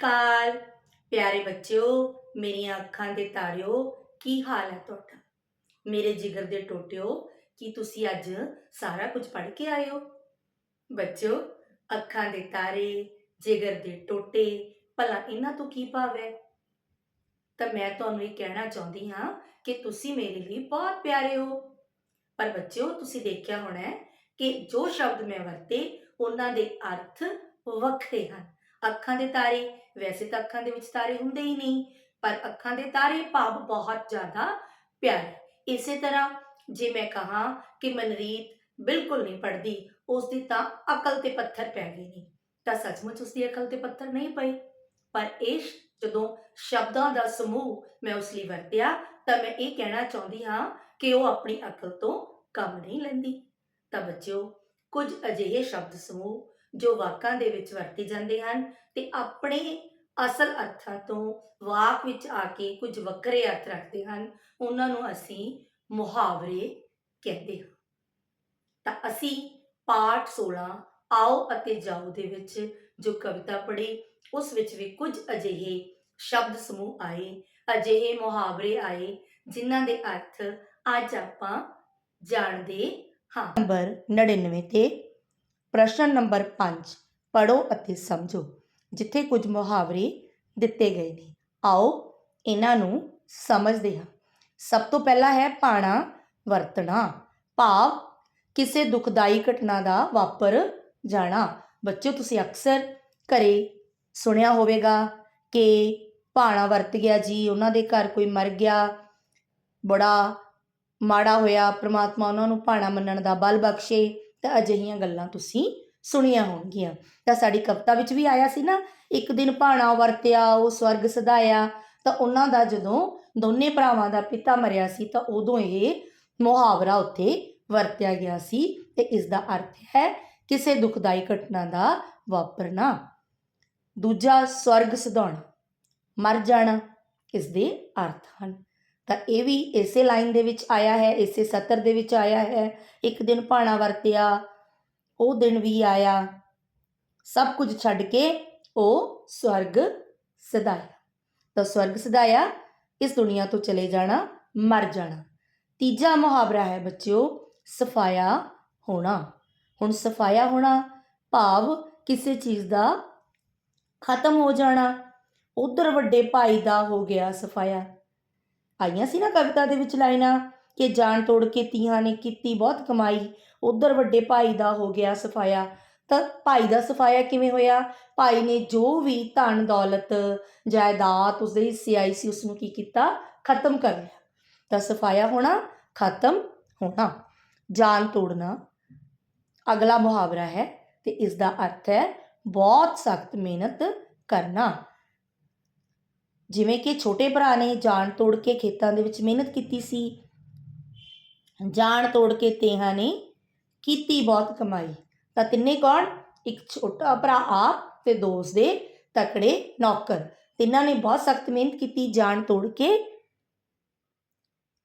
ਅਕਾਲ। ਪਿਆਰੇ ਬੱਚਿਓ, ਮੇਰੀਆਂ ਅੱਖਾਂ ਦੇ ਤਾਰਿਓ, ਕੀ ਹਾਲ ਹੈ ਤੁਹਾਡਾ? ਮੇਰੇ ਜਿਗਰ ਦੇ ਟੋਟਿਓ, ਕੀ ਤੁਸੀਂ ਅੱਜ ਸਾਰਾ ਕੁਝ ਪੜ੍ਹ ਕੇ ਆਏ ਹੋ? ਬੱਚਿਓ, ਅੱਖਾਂ ਦੇ ਤਾਰੇ, ਜਿਗਰ ਦੇ ਟੋਟੇ, ਭਲਾ ਇਹਨਾਂ ਤੋਂ ਕੀ ਭਾਵ ਹੈ? ਤਾਂ ਮੈਂ ਤੁਹਾਨੂੰ ਇਹ ਕਹਿਣਾ ਚਾਹੁੰਦੀ ਹਾਂ ਕਿ ਤੁਸੀਂ ਮੇਰੇ ਲਈ ਬਹੁਤ ਪਿਆਰੇ ਹੋ। ਪਰ ਬੱਚਿਓ, ਤੁਸੀਂ ਦੇਖਿਆ ਹੋਣਾ ਕਿ ਜੋ ਸ਼ਬਦ ਮੈਂ ਵਰਤੇ, ਉਹਨਾਂ ਦੇ ਅਰਥ ਵੱਖਰੇ ਹਨ। ਅੱਖਾਂ ਦੇ ਤਾਰੇ, ਵੈਸੇ ਤਾਂ ਅੱਖਾਂ ਦੇ ਵਿੱਚ ਤਾਰੇ ਹੁੰਦੇ ਹੀ ਨਹੀਂ, ਪਰ ਅੱਖਾਂ ਦੇ ਤਾਰੇ ਭਾਵ ਬਹੁਤ ਜ਼ਿਆਦਾ ਪਿਆਰੇ ਇਸੇ ਤਰ੍ਹਾਂ ਜੇ ਮੈਂ ਕਹਾਂ ਕਿ ਮਨਰੀਤ ਬਿਲਕੁਲ ਨਹੀਂ ਪੜਦੀ ਉਸ ਦੀ ਤਾਂ ਅਕਲ ਤੇ ਪੱਥਰ ਪੈ ਗਏ ਨੇ। ਤਾਂ ਸੱਚਮੁੱਚ ਉਸ ਦੀ ਅਕਲ ਤੇ ਪੱਥਰ ਨਹੀਂ ਪਏ। ਪਰ ਇਹ ਜਦੋਂ ਸ਼ਬਦਾਂ ਦਾ ਸਮੂਹ ਮੈਂ ਉਸ ਲਈ ਵਰਤਿਆ, ਤਾਂ ਮੈਂ ਇਹ ਕਹਿਣਾ ਚਾਹੁੰਦੀ ਹਾਂ ਕਿ ਉਹ ਆਪਣੀ ਅਕਲ ਤੋਂ ਕੰਮ ਨਹੀਂ ਲੈਂਦੀ। ਤਾਂ ਬੱਚਿਓ, ਕੁਝ ਅਜਿਹੇ ਸ਼ਬਦ ਸਮੂਹ ਜੋ ਵਾਕਾਂ ਦੇ ਵਿੱਚ ਵਰਤੇ ਜਾਂਦੇ ਹਨ ਤੇ ਆਪਣੇ ਅਸਲ ਅਰਥਾਂ ਤੋਂ ਵਾਕ ਵਿੱਚ ਆ ਕੇ ਕੁਝ ਵੱਖਰੇ ਅਰਥ ਰੱਖਦੇ ਹਨ, ਉਹਨਾਂ ਨੂੰ ਅਸੀਂ ਮੁਹਾਵਰੇ ਕਹਿੰਦੇ ਹਾਂ। ਤਾਂ ਅਸੀਂ ਪਾਠ 16 ਆਓ ਅਤੇ ਜਾਓ ਦੇ ਵਿੱਚ ਜੋ ਕਵਿਤਾ ਪੜ੍ਹੀ, ਉਸ ਵਿੱਚ ਵੀ ਕੁਝ ਅਜਿਹੇ ਸ਼ਬਦ ਸਮੂਹ ਆਏ, ਅਜਿਹੇ ਮੁਹਾਵਰੇ ਆਏ, ਜਿਨ੍ਹਾਂ ਦੇ ਅਰਥ ਅੱਜ ਆਪਾਂ ਜਾਣਦੇ ਹਾਂ। ਨੰਬਰ 99 ਤੇ ਪ੍ਰਸ਼ਨ ਨੰਬਰ 5 ਪੜੋ ਅਤੇ ਸਮਝੋ, ਜਿੱਥੇ ਕੁਝ ਮੁਹਾਵਰੇ ਦਿੱਤੇ ਗਏ ਨੇ। ਆਓ ਇਹਨਾਂ ਨੂੰ ਸਮਝਦੇ ਹਾਂ। ਸਭ ਤੋਂ ਪਹਿਲਾ ਹੈ ਪਾਣਾ ਵਰਤਣਾ। ਭਾਵ, ਕਿਸੇ ਦੁਖਦਾਈ ਘਟਨਾ ਦਾ ਵਾਪਰ ਜਾਣਾ। ਬੱਚਿਓ, ਤੁਸੀਂ ਅਕਸਰ ਘਰੇ ਸੁਣਿਆ ਹੋਵੇਗਾ ਕਿ ਭਾਣਾ ਵਰਤ ਗਿਆ ਜੀ, ਉਹਨਾਂ ਦੇ ਘਰ ਕੋਈ ਮਰ ਗਿਆ, ਬੜਾ ਮਾੜਾ ਹੋਇਆ, ਪ੍ਰਮਾਤਮਾ ਉਹਨਾਂ ਨੂੰ ਭਾਣਾ ਮੰਨਣ ਦਾ ਬਲ ਬਖਸ਼ੇ। ਤਾਂ ਅਜਿਹੀਆਂ ਗੱਲਾਂ ਤੁਸੀਂ ਸੁਣੀਆਂ ਹੋਣਗੀਆਂ। ਤਾਂ ਸਾਡੀ ਕਵਿਤਾ ਵਿੱਚ ਵੀ ਆਇਆ ਸੀ ਨਾ, ਇੱਕ ਦਿਨ ਭਾਣਾ ਵਰਤਿਆ, ਉਹ ਸਵਰਗ ਸਦਾਇਆ। ਤਾਂ ਉਹਨਾਂ ਦਾ ਜਦੋਂ ਦੋਨੇ ਭਰਾਵਾਂ ਦਾ ਪਿਤਾ ਮਰਿਆ ਸੀ, ਤਾਂ ਉਦੋਂ ਇਹ ਮੁਹਾਵਰਾ ਉੱਥੇ ਵਰਤਿਆ ਗਿਆ ਸੀ ਤੇ ਇਸ ਦਾ ਅਰਥ ਹੈ ਕਿਸੇ ਦੁਖਦਾਈ ਘਟਨਾ ਦਾ ਵਾਪਰਨਾ। ਦੂਜਾ, ਸਵਰਗ ਸਦਾਉਣਾ ਮਰ ਜਾਣਾ ਇਸ ਦੇ ਅਰਥ ਹਨ। ਤਾਂ ਇਹ ਵੀ ਇਸੇ ਲਾਈਨ ਦੇ ਵਿੱਚ ਆਇਆ ਹੈ, ਇਸੇ ਸਤਰ ਦੇ ਵਿੱਚ ਆਇਆ ਹੈ। ਇੱਕ ਦਿਨ ਭਾਣਾ ਵਰਤਿਆ, ਉਹ ਦਿਨ ਵੀ ਆਇਆ। ਸਭ ਕੁਝ ਛੱਡ ਕੇ ਉਹ ਸਵਰਗ ਸਦਾਇਆ। ਤਾਂ ਸਵਰਗ ਸਦਾਇਆ, ਇਸ ਦੁਨੀਆ ਤੋਂ ਚਲੇ ਜਾਣਾ, ਮਰ ਜਾਣਾ। ਤੀਜਾ ਮੁਹਾਵਰਾ ਹੈ ਬੱਚਿਓ, ਸਫਾਇਆ ਹੋਣਾ। ਹੁਣ ਸਫਾਇਆ ਹੋਣਾ, ਭਾਵ ਕਿਸੇ ਚੀਜ਼ ਦਾ ਖਤਮ ਹੋ ਜਾਣਾ। ਉਧਰ ਵੱਡੇ ਭਾਈ ਦਾ ਹੋ ਗਿਆ ਸਫਾਇਆ। ਆਈਆਂ ਸੀ ਨਾ ਕਵਿਤਾ ਦੇ ਵਿੱਚ ਲਾਈਨਾਂ ਕਿ ਜਾਨ ਤੋੜ ਕੇ ਤੀਆਂ ਨੇ ਕੀਤੀ ਬਹੁਤ ਕਮਾਈ, ਉਧਰ ਵੱਡੇ ਭਾਈ ਦਾ ਹੋ ਗਿਆ ਸਫਾਇਆ। ਤਾਂ ਭਾਈ ਦਾ ਸਫਾਇਆ ਕਿਵੇਂ ਹੋਇਆ? ਭਾਈ ਨੇ ਜੋ ਵੀ ਧਨ ਦੌਲਤ, ਜਾਇਦਾਦ ਉਸਦੇ ਹਿੱਸੇ ਆਈ ਸੀ ਉਸ ਨੂੰ ਕੀ ਕੀਤਾ? ਖਤਮ ਕਰ ਲਿਆ। ਤਾਂ ਸਫਾਇਆ ਹੋਣਾ, ਖਤਮ ਹੋਣਾ, ਜਾਨ ਤੋੜਨਾ ਅਗਲਾ ਮੁਹਾਵਰਾ ਹੈ ਤੇ ਇਸ ਦਾ ਅਰਥ ਹੈ ਬਹੁਤ ਸਖਤ ਮਿਹਨਤ ਕਰਨਾ। ਜਿਵੇਂ ਕਿ ਛੋਟੇ ਭਰਾ ਨੇ ਜਾਨ ਤੋੜ ਕੇ ਖੇਤਾਂ ਦੇ ਵਿੱਚ ਮਿਹਨਤ ਕੀਤੀ ਸੀ ਜਾਨ ਤੋੜ ਕੇ ਤੇਹਾਂ ਨੇ ਕੀਤੀ ਬਹੁਤ ਕਮਾਈ। ਤਾਂ ਤਿੰਨੇ ਕੌਣ? ਇੱਕ ਛੋਟਾ ਭਰਾ ਆਪ ਤੇ ਦੋ ਉਸਦੇ ਤਕੜੇ ਨੌਕਰ। ਤਿੰਨਾਂ ਨੇ ਬਹੁਤ ਸਖਤ ਮਿਹਨਤ ਕੀਤੀ ਜਾਨ ਤੋੜ ਕੇ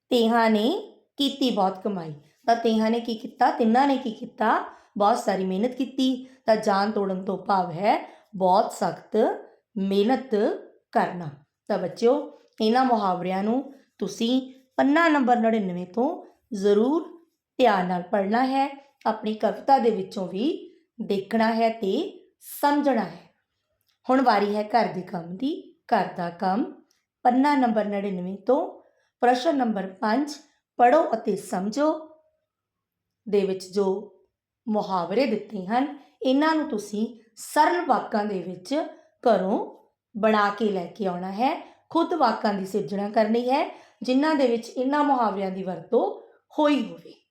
ਤੇਹਾਂ ਨੇ ਕੀਤੀ ਬਹੁਤ ਕਮਾਈ। ਤਾਂ ਤੇਹਾਂ ਨੇ ਕੀ ਕੀਤਾ? ਤਿੰਨਾਂ ਨੇ ਕੀ ਕੀਤਾ? ਬਹੁਤ ਸਾਰੀ ਮਿਹਨਤ ਕੀਤੀ। ਤਾਂ ਜਾਨ ਤੋੜਨ ਤੋਂ ਭਾਵ ਹੈ ਬਹੁਤ ਸਖਤ ਮਿਹਨਤ ਕਰਨਾ। ਤਾਂ ਬੱਚਿਓ, ਇਹਨਾਂ ਮੁਹਾਵਰਿਆਂ ਨੂੰ ਤੁਸੀਂ ਪੰਨਾ ਨੰਬਰ 99 ਤੋਂ ਜ਼ਰੂਰ ਧਿਆਨ ਨਾਲ ਪੜ੍ਹਨਾ ਹੈ, ਆਪਣੀ ਕਵਿਤਾ ਦੇ ਵਿੱਚੋਂ ਵੀ ਦੇਖਣਾ ਹੈ ਤੇ ਸਮਝਣਾ ਹੈ। ਹੁਣ ਵਾਰੀ ਹੈ ਘਰ ਦੇ ਕੰਮ ਦੀ, ਘਰ ਦਾ ਕੰਮ। ਪੰਨਾ ਨੰਬਰ 99 ਤੋਂ ਪ੍ਰਸ਼ਨ ਨੰਬਰ 5 ਪੜੋ ਅਤੇ ਸਮਝੋ ਦੇ ਵਿੱਚ ਜੋ ਮੁਹਾਵਰੇ ਦਿੱਤੇ ਹਨ, ਇਹਨਾਂ ਨੂੰ ਤੁਸੀਂ ਸਰਲ ਵਾਕਾਂ ਦੇ ਵਿੱਚ ਘਰੋਂ ਬਣਾ ਕੇ ਲੈ ਕੇ ਆਉਣਾ ਹੈ। ਖੁਦ ਵਾਕਾਂ ਦੀ ਸਿਰਜਣਾ ਕਰਨੀ ਹੈ, ਜਿਨ੍ਹਾਂ ਦੇ ਵਿੱਚ ਇਹਨਾਂ ਮੁਹਾਵਰਿਆਂ ਦੀ ਵਰਤੋਂ ਹੋਈ ਹੋਵੇ।